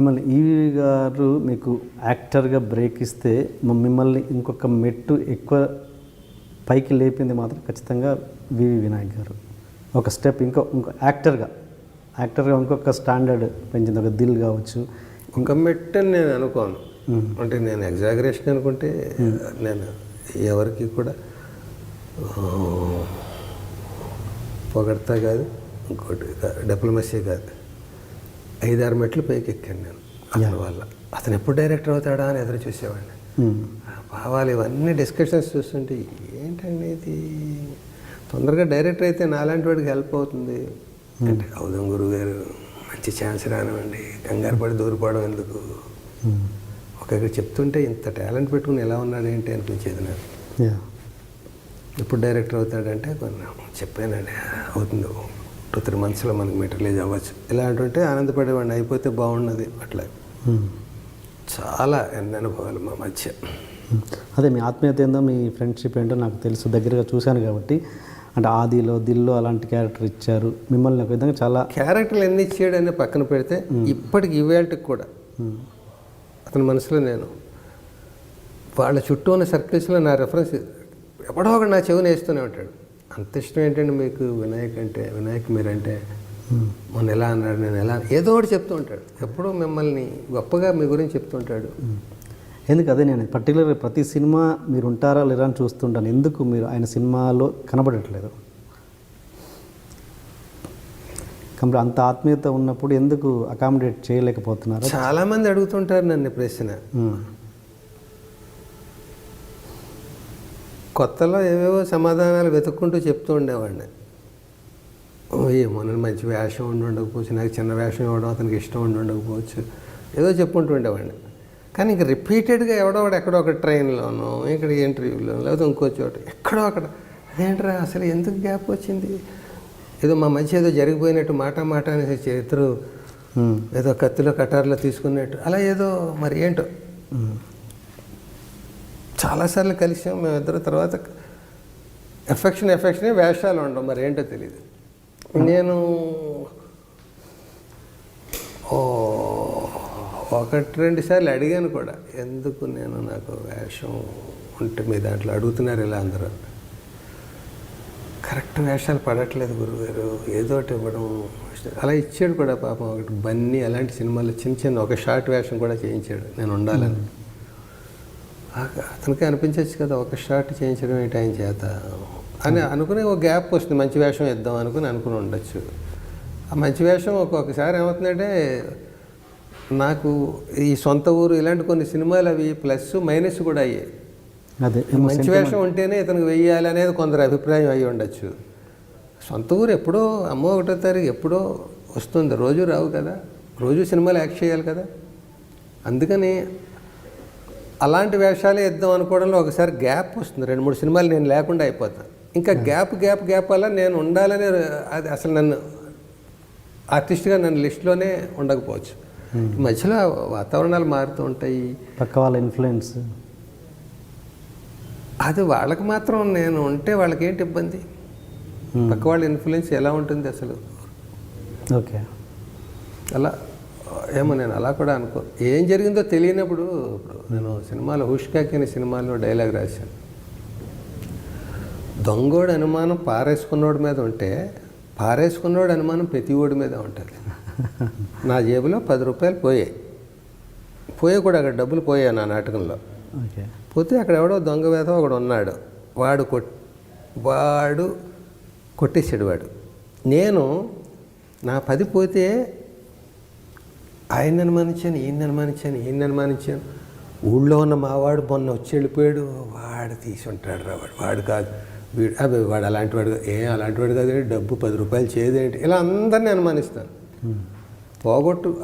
మిమ్మల్ని ఈవి గారు మీకు యాక్టర్గా బ్రేక్ ఇస్తే మిమ్మల్ని ఇంకొక మెట్టు ఎక్కువ పైకి లేపింది మాత్రం ఖచ్చితంగా వివి వినాయక్ గారు. ఒక స్టెప్ ఇంకో ఇంకో యాక్టర్గా యాక్టర్గా ఇంకొక స్టాండర్డ్ పెంచింది ఒక దిల్ కావచ్చు. ఒక మెట్టు అని నేను అనుకోను. అంటే నేను ఎగ్జాగరేషన్ అనుకుంటే నేను ఎవరికి కూడా పొగడతా కాదు ఇంకోటి డిప్లొమసీ కాదు. ఐదారు మెట్లు పైకి ఎక్కాను నేను అతని వల్ల అతను ఎప్పుడు డైరెక్టర్ అవుతాడా అని ఎదురు చూసేవాడిని. భావాలు ఇవన్నీ డిస్కషన్స్ చూస్తుంటే ఏంటండి ఇది? తొందరగా డైరెక్టర్ అయితే నాలాంటి వాడికి హెల్ప్ అవుతుంది. అంటే అవుదాం గురువు గారు మంచి ఛాన్స్ రానివ్వండి కంగారు పడి దూరిపోవడం ఎందుకు. ఒకరికి చెప్తుంటే ఇంత టాలెంట్ పెట్టుకుని ఎలా ఉన్నాడు ఏంటి అనిపించేది నాకు. యా. ఇప్పుడు డైరెక్టర్ అవుతాడంటే కొన్ని చెప్పానండి అవుతుంది. టూ త్రీ మంత్స్లో మనకి మెటీరియలైజ్ అవ్వచ్చు. ఇలా అంటుంటే ఆనందపడేవాడిని అయిపోతే బాగున్నది అట్లా. చాలా ఎన్ని అనుభవాలు మా మధ్య. అదే మీ ఆత్మీయత ఏందో మీ ఫ్రెండ్షిప్ ఏంటో నాకు తెలుసు. దగ్గరగా చూశాను కాబట్టి. అంటే ఆదిలో దిల్లో అలాంటి క్యారెక్టర్ ఇచ్చారు. మిమ్మల్ని ఒక విధంగా చాలా క్యారెక్టర్లు ఎన్ని ఇచ్చాడని పక్కన పెడితే ఇప్పటికి ఇవేళకి కూడా. అతని మనసులో నేను వాళ్ళ చుట్టూ ఉన్న సర్కిల్స్లో నా రెఫరెన్స్ ఎప్పుడో ఒకటి నా చెవిని వేస్తూనే ఉంటాడు. అంత ఇష్టం ఏంటండి మీకు? వినాయక్ అంటే వినాయక్ మీరంటే? మొన్న ఎలా అన్నాడు నేను ఎలా ఏదో ఒకటి చెప్తూ ఉంటాడు. ఎప్పుడూ మిమ్మల్ని గొప్పగా మీ గురించి చెప్తుంటాడు ఎందుకు? అదే నేను పర్టికులర్ ప్రతి సినిమా మీరు ఉంటారా లేరా అని చూస్తుంటాను. ఎందుకు మీరు ఆయన సినిమాలో కనబడట్లేదు? కంప్లీట్ అంత ఆత్మీయత ఉన్నప్పుడు ఎందుకు అకామిడేట్ చేయలేకపోతున్నారు? చాలామంది అడుగుతుంటారు నన్ను ప్రశ్న. కొత్తలో ఏవేవో సమాధానాలు వెతుక్కుంటూ చెప్తూ ఉండేవాడిని ఏమో మంచి వేషం ఉండి ఉండకపోవచ్చు నాకు చిన్న వేషం ఇవ్వడం అతనికి ఇష్టం ఉండి ఉండకపోవచ్చు ఏదో చెప్పుకుంటూ ఉండేవాడిని కానీ ఇంక రిపీటెడ్గా ఎవడో ఒకడు ఎక్కడో ఒక ట్రైన్లోనో ఇక్కడ ఇంటర్వ్యూలో లేకపోతే ఇంకో చోట ఎక్కడో అక్కడ అదేంట్రా అసలు ఎందుకు గ్యాప్ వచ్చింది ఏదో మా మధ్య ఏదో జరిగిపోయినట్టు మాట మాట అనేసి చేతులు. ఏదో కత్తిలో కటార్లో తీసుకున్నట్టు అలా ఏదో మరి ఏంటో. చాలాసార్లు కలిసాం మేమిద్దరు తర్వాత ఎఫెక్షన్ ఎఫెక్షనే వేషాలు ఉండవు మరి ఏంటో తెలియదు నేను ఓ ఒకటి రెండు సార్లు అడిగాను కూడా ఎందుకు నేను నాకు వేషం ఉంటే మీ దాంట్లో అడుగుతున్నారు ఇలా అందరూ? కరెక్ట్ వేషాలు పడట్లేదు గురుగారు ఏదో ఒకటి ఇవ్వడం అలా ఇచ్చాడు కూడా పాపం ఒకటి బన్నీ అలాంటి సినిమాలు చిన్న చిన్న ఒక షార్ట్ వేషం కూడా చేయించాడు. నేను ఉండాలని. అతనికి అనిపించవచ్చు కదా ఒక షార్ట్ చేయించడం ఏంటి ఆయన చేత అని అనుకుని ఒక గ్యాప్ వస్తుంది. మంచి వేషం ఇద్దాం అనుకుని అనుకుని ఉండొచ్చు. ఆ మంచి వేషం ఒక్కొక్కసారి ఏమవుతుందంటే నాకు ఈ సొంత ఊరు ఇలాంటి కొన్ని సినిమాలు అవి ప్లస్ మైనస్ కూడా అయ్యాయి. అదే మంచి వేషం ఉంటేనే ఇతనికి వెయ్యాలి అనేది కొందరు అభిప్రాయం అయి ఉండొచ్చు. సొంత ఊరు ఎప్పుడో అమ్మో ఒకటో తారీఖు ఎప్పుడో వస్తుంది. రోజు రావు కదా రోజు సినిమాలు యాక్ట్ చేయాలి కదా. అందుకని అలాంటి వేషాలే ఇద్దాం అనుకోవడంలో ఒకసారి గ్యాప్ వస్తుంది. రెండు మూడు సినిమాలు నేను లేకుండా అయిపోతాను ఇంకా గ్యాప్ గ్యాప్ గ్యాప్ వల్ల నేను ఉండాలని అది అసలు నన్ను ఆర్టిస్ట్గా నన్ను లిస్ట్లోనే ఉండకపోవచ్చు. మధ్యలో వాతావరణాలు మారుతూ ఉంటాయి. పక్క వాళ్ళ ఇన్ఫ్లుయెన్స్. అది వాళ్ళకి మాత్రం నేను ఉంటే వాళ్ళకి ఏంటి ఇబ్బంది పక్క వాళ్ళ ఇన్ఫ్లుయెన్స్ ఎలా ఉంటుంది అసలు? ఓకే. అలా ఏమో నేను అలా కూడా అనుకో ఏం జరిగిందో తెలియనప్పుడు ఇప్పుడు నేను సినిమాలో హుష్కాకి అనే సినిమాలో డైలాగ్ రాశాను. దొంగోడి అనుమానం పారేసుకున్నోడి మీద ఉంటే పారేసుకున్నోడి అనుమానం ప్రతి ఓడి మీద ఉంటుంది. నా జేబులో పది రూపాయలు పోయాయి. పోయే కూడా అక్కడ డబ్బులు పోయాయి నా నాటకంలో. పోతే అక్కడ ఎవడో దొంగ వేద ఒకడు ఉన్నాడు. వాడు కొట్ వాడు కొట్టేసాడు వాడు. నేను నా పది పోతే ఆయన అనుమానించాను ఈయన అనుమానించాను ఈయన అనుమానించాను. ఊళ్ళో ఉన్న మావాడు మొన్న వచ్చి వెళ్ళిపోయాడు. వాడు తీసి ఉంటాడు రా వాడు. వాడు కాదు. వీడు అబ్బాయి వాడు అలాంటి వాడు. ఏ అలాంటి వాడు కాదు. డబ్బు పది రూపాయలు చేయదేంటి ఇలా అందరినీ అనుమానిస్తాను. పోగొట్టు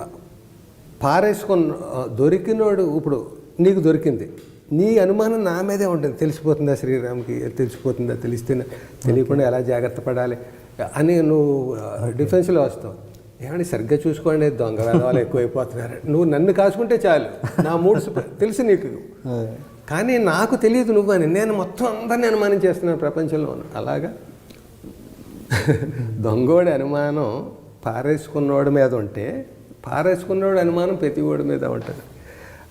పారేసుకున్న దొరికినోడు ఇప్పుడు నీకు దొరికింది. నీ అనుమానం నా మీదే ఉంటుంది. తెలిసిపోతుందా శ్రీరామ్కి? తెలిసిపోతుందా? తెలిస్తే తెలియకుండా ఎలా జాగ్రత్త పడాలి? అని నువ్వు డిఫెన్స్లో వస్తావు. ఏమండి సరిగ్గా చూసుకోండి దొంగ వేదవాళ్ళు ఎక్కువైపోతున్నారు. నువ్వు నన్ను కాసుకుంటే చాలు. నా మూడు తెలుసు నీకు. కానీ నాకు తెలియదు నువ్వు అని. నేను మొత్తం అందరిని అనుమానం చేస్తున్నాను ప్రపంచంలో అలాగా? దొంగోడి అనుమానం పారేసుకున్నోడి మీద ఉంటే పారేసుకున్నవాడు అనుమానం ప్రతి వాడి మీద ఉంటుంది.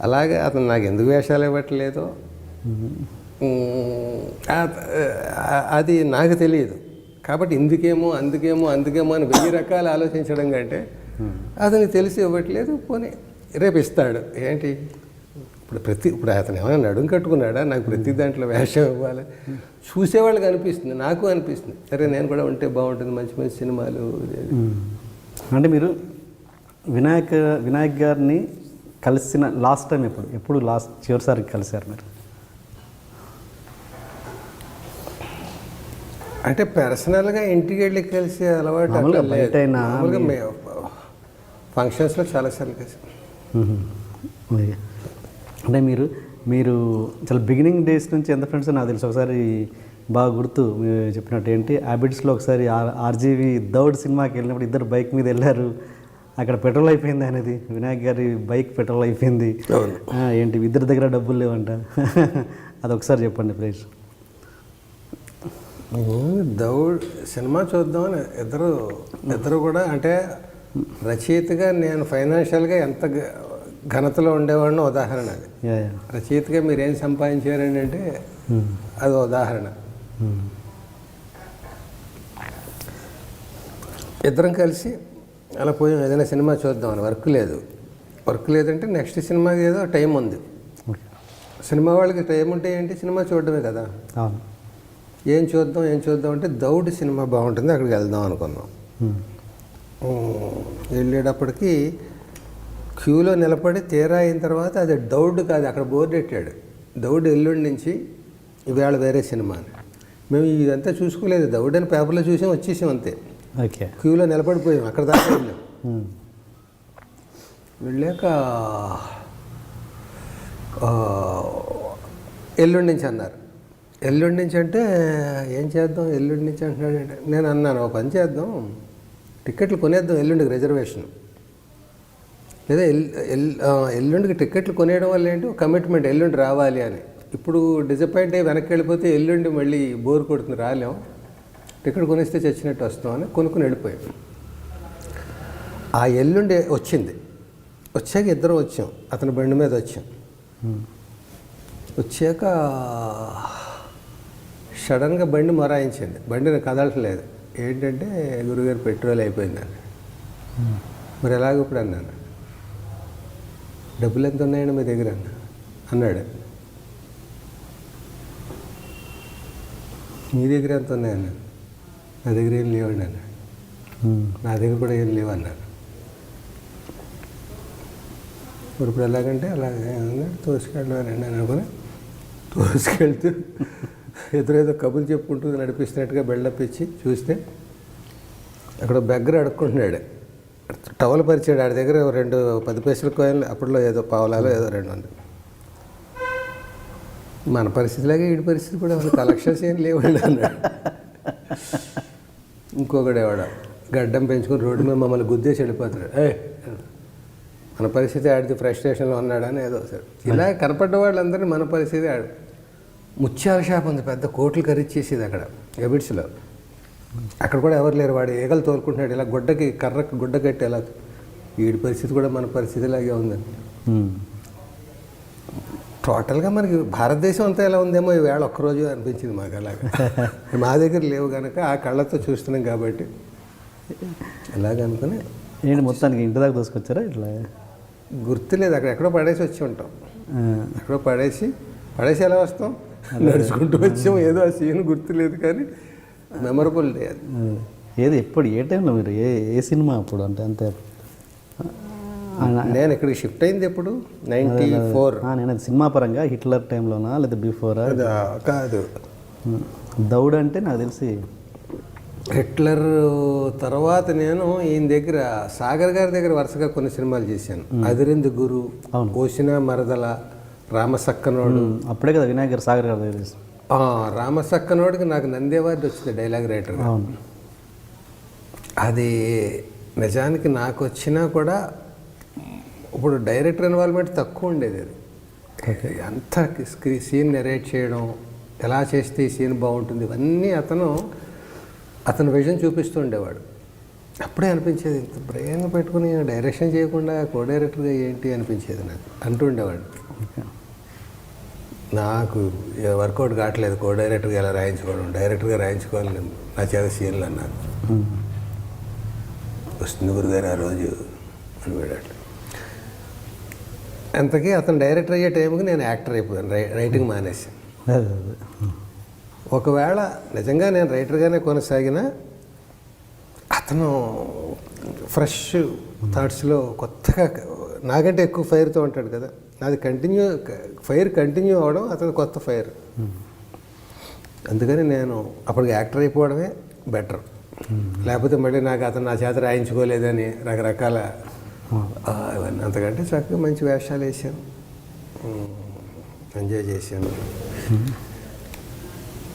అలాగే అతను నాకు ఎందుకు వేషాలు ఇవ్వట్లేదో? అది నాకు తెలియదు. కాబట్టి ఇందుకేమో అందుకేమో అందుకేమో అని వెయ్యి రకాలు ఆలోచించడం కంటే అతనికి తెలిసి ఇవ్వట్లేదు పోనీ రేపు ఇస్తాడు. ఏంటి? ఇప్పుడు ప్రతి ఇప్పుడు అతను ఏమైనా నడుం కట్టుకున్నాడా? నాకు ప్రతి దాంట్లో వేషం ఇవ్వాలి. చూసేవాళ్ళకి అనిపిస్తుంది నాకు అనిపిస్తుంది. సరే నేను కూడా ఉంటే బాగుంటుంది మంచి మంచి సినిమాలు. అంటే మీరు వినాయక వినాయక్ గారిని కలిసిన లాస్ట్ టైం ఎప్పుడు? ఎప్పుడు లాస్ట్ చివరిసారికి కలిశారు మీరు? అంటే పర్సనల్గా ఇంటికి వెళ్ళి కలిసి అలవాటు ఫంక్షన్స్లో చాలాసార్లు కలిసి. అంటే మీరు మీరు చాలా బిగినింగ్ డేస్ నుంచి ఎంత ఫ్రెండ్స్ నాకు తెలుసు. ఒకసారి బాగా గుర్తు మీరు చెప్పినట్టు ఏంటి? హ్యాబిట్స్లో ఒకసారి ఆర్ ఆర్జీవి దౌడ్ సినిమాకి వెళ్ళినప్పుడు ఇద్దరు బైక్ మీద వెళ్ళారు. అక్కడ పెట్రోల్ అయిపోయింది అనేది. వినాయక్ గారి బైక్ పెట్రోల్ అయిపోయింది. ఏంటి? ఇద్దరి దగ్గర డబ్బులు లేవంట. అది ఒకసారి చెప్పండి ప్లీజ్. దౌడ్ సినిమా చూద్దామని ఇద్దరు ఇద్దరు కూడా అంటే రచయితగా నేను ఫైనాన్షియల్గా ఎంత ఘనతలో ఉండేవాడిని ఉదాహరణ అది. రచయితగా మీరు ఏం సంపాదించారని అంటే అది ఉదాహరణ. ఇద్దరం కలిసి అలా పోయి ఏదైనా సినిమా చూద్దామని వర్క్ లేదు. వర్క్ లేదంటే నెక్స్ట్ సినిమాకి ఏదో టైం ఉంది. సినిమా వాళ్ళకి టైం ఉంటే ఏంటి? సినిమా చూడడమే కదా. అవును. ఏం చూద్దాం ఏం చూద్దాం అంటే దౌడ్ సినిమా బాగుంటుంది అక్కడికి వెళ్దాం అనుకున్నాం. వెళ్ళేటప్పటికి క్యూలో నిలబడి తీరా అయిన తర్వాత అది దౌడ్ కాదు అక్కడ బోర్డు పెట్టాడు దౌడ్ ఎల్లుండి నుంచి ఇవాళ వేరే సినిమా అని మేము ఇదంతా చూసుకోలేదు దౌడ్ అని పేపర్లో చూసాం వచ్చేసాం అంతే. ఓకే. క్యూలో నిలబడిపోయాం అక్కడ దాకా వెళ్ళాం. వెళ్ళాక ఎల్లుండి నుంచి అన్నారు. ఎల్లుండి నుంచి అంటే ఏం చేద్దాం? ఎల్లుండి నుంచి అంటున్నాడు అంటే నేను అన్నాను ఒక పని చేద్దాం. టికెట్లు కొనేద్దాం ఎల్లుండికి రిజర్వేషన్. లేదా ఎల్ ఎల్లుండికి టికెట్లు కొనేయడం వల్ల ఏంటి? కమిట్మెంట్ ఎల్లుండి రావాలి అని. ఇప్పుడు డిసప్పాయింట్ అయ్యి వెనక్కి వెళ్ళిపోతే ఎల్లుండి మళ్ళీ బోర్ కొడుతుంది రాలేం. టికెట్ కొనిస్తే చచ్చినట్టు వస్తామని కొనుక్కుని వెళ్ళిపోయాం. ఆ ఎల్లుండి వచ్చింది. వచ్చాక ఇద్దరం వచ్చాం. అతని బండి మీద వచ్చాం. వచ్చాక సడన్గా బండి మొరాయించింది. బండిని కదలట్లేదు. ఏంటంటే గురుగారు పెట్రోల్ అయిపోయిందని మరి ఎలాగ ఇప్పుడు? అన్నాను డబ్బులు ఎంత ఉన్నాయండి మీ దగ్గర? అన్న అన్నాడు. మీ దగ్గర ఎంత ఉన్నాయన్నాను నా దగ్గర ఏం లేవండి అన్నాడు. మ్మ్. నా దగ్గర కూడా ఏం లేవు అన్నాను మరి ఇప్పుడు ఎలాగంటే అలాగే తోసుకెళ్ళారండి అని అనుకుని తోసుకెళ్తూ ఎదురేదో కబుర్లు చెప్పుకుంటూ నడిపిస్తున్నట్టుగా బిల్డప్ ఇచ్చి చూస్తే అక్కడ బెగ్గర అడుక్కుంటున్నాడు. టవల్ పరిచాడు. ఆడి దగ్గర రెండు పది పైసల కాయిన్లు అప్పట్లో ఏదో పావలాలో ఏదో రెండు ఉంది మన పరిస్థితిలాగే వీడి పరిస్థితి కూడా అసలు కలెక్షన్స్ ఏం లేవండి అన్నాడు. ఇంకొకడేవాడు గడ్డం పెంచుకొని రోడ్డు మీద మమ్మల్ని గుద్దేసి వెళ్ళిపోతాడు. ఏ మన పరిస్థితి ఆడిది ఫ్రస్ట్రేషన్లో ఉన్నాడని ఏదో సార్ ఇలా కనపడ్డ వాళ్ళందరినీ మన పరిస్థితి ఆడు. ముత్యాల షాప్ ఉంది పెద్ద కోట్లు ఖరీచేసేది అక్కడ ఎబిట్స్లో అక్కడ కూడా ఎవరు లేరు వాడు ఈగలు తోలుకుంటున్నాడు ఇలా గుడ్డకి కర్రకు గుడ్డ కట్టి ఎలా వీడి పరిస్థితి కూడా మన పరిస్థితి ఇలాగే మ్మ్. టోటల్గా మనకి భారతదేశం అంతా ఎలా ఉందేమో ఈవేళ ఒక్కరోజు అనిపించింది మాకు అలాగా. మా దగ్గర లేవు కనుక ఆ కళ్ళతో చూస్తున్నాం కాబట్టి. ఎలాగనుకుని ఏంటి మొత్తానికి ఇంటి దాకా దోసుకొచ్చారా ఇట్లా? గుర్తులేదు అక్కడ ఎక్కడో పడేసి వచ్చి ఉంటాం. ఎక్కడో పడేసి పడేసి ఎలా వస్తాం? నడుచుకుంటూ వచ్చాం. ఏదో ఆ సీన్ గుర్తులేదు కానీ మెమరబుల్ డే అది. ఏది ఎప్పుడు? ఏ టైంలో మీరు? ఏ ఏ సినిమా అప్పుడు? అంటే అంతే. నేను ఇక్కడికి షిఫ్ట్ అయింది ఎప్పుడు? నైంటీ ఫోర్ ఆ, నేను సినిమా పరంగా హిట్లర్ టైంలోనా లేదా బిఫోరా కాదు. దౌడ్ అంటే నాకు తెలిసి హిట్లర్ తర్వాత నేను ఈయన దగ్గర సాగర్ గారి దగ్గర వరుసగా కొన్ని సినిమాలు చేశాను. అదిరింది గురు. ఓసిన మరదల. రామసక్కనోడు. అప్పుడే కదా వినాయక్ గారు సాగర్ గారు దగ్గర రామసక్కనోడికి నాకు నంది అవార్డు వచ్చింది డైలాగ్ రైటర్ అవును. అది నిజానికి నాకు వచ్చినా కూడా ఇప్పుడు డైరెక్టర్ ఇన్వాల్వ్మెంట్ తక్కువ ఉండేది అది. అంత స్క్రీ సీన్ నెరేట్ చేయడం ఎలా చేస్తే ఈ సీన్ బాగుంటుంది ఇవన్నీ అతను అతని విజన్ చూపిస్తూ ఉండేవాడు. అప్పుడే అనిపించేది ఇంత బ్రెయిన్ పెట్టుకుని డైరెక్షన్ చేయకుండా కో డైరెక్టర్గా ఏంటి అనిపించేది నాకు అంటుండేవాడు ఓకే. నాకు వర్కౌట్ కావట్లేదు. కో డైరెక్టర్గా ఎలా రాయించుకోవడం? డైరెక్టర్గా రాయించుకోవాలి నేను నా చేత సీన్లు అన్నాను ఉమ్. వస్తుంది గురుగారు ఆ రోజు అని వెళ్ళాడు అంతకీ అతను డైరెక్టర్ అయ్యే టైంకి నేను యాక్టర్ అయిపోయాను. రై రైటింగ్ మానేసాను అదే ఒకవేళ నిజంగా నేను రైటర్గానే కొనసాగినా అతను ఫ్రెష్ థాట్స్లో కొత్తగా నాకంటే ఎక్కువ ఫైర్తో ఉంటాడు కదా. నాది కంటిన్యూ ఫైర్ కంటిన్యూ అవ్వడం అతను కొత్త ఫైర్ అందుకని నేను అప్పటికి యాక్టర్ అయిపోవడమే బెటర్ లేకపోతే మళ్ళీ నాకు అతను నా చేత రాయించుకోలేదని రకరకాల ఆ, ఇవన్నీ. అంతకంటే చక్కగా మంచి వేషాలు వేసాను ఎంజాయ్ చేశాను.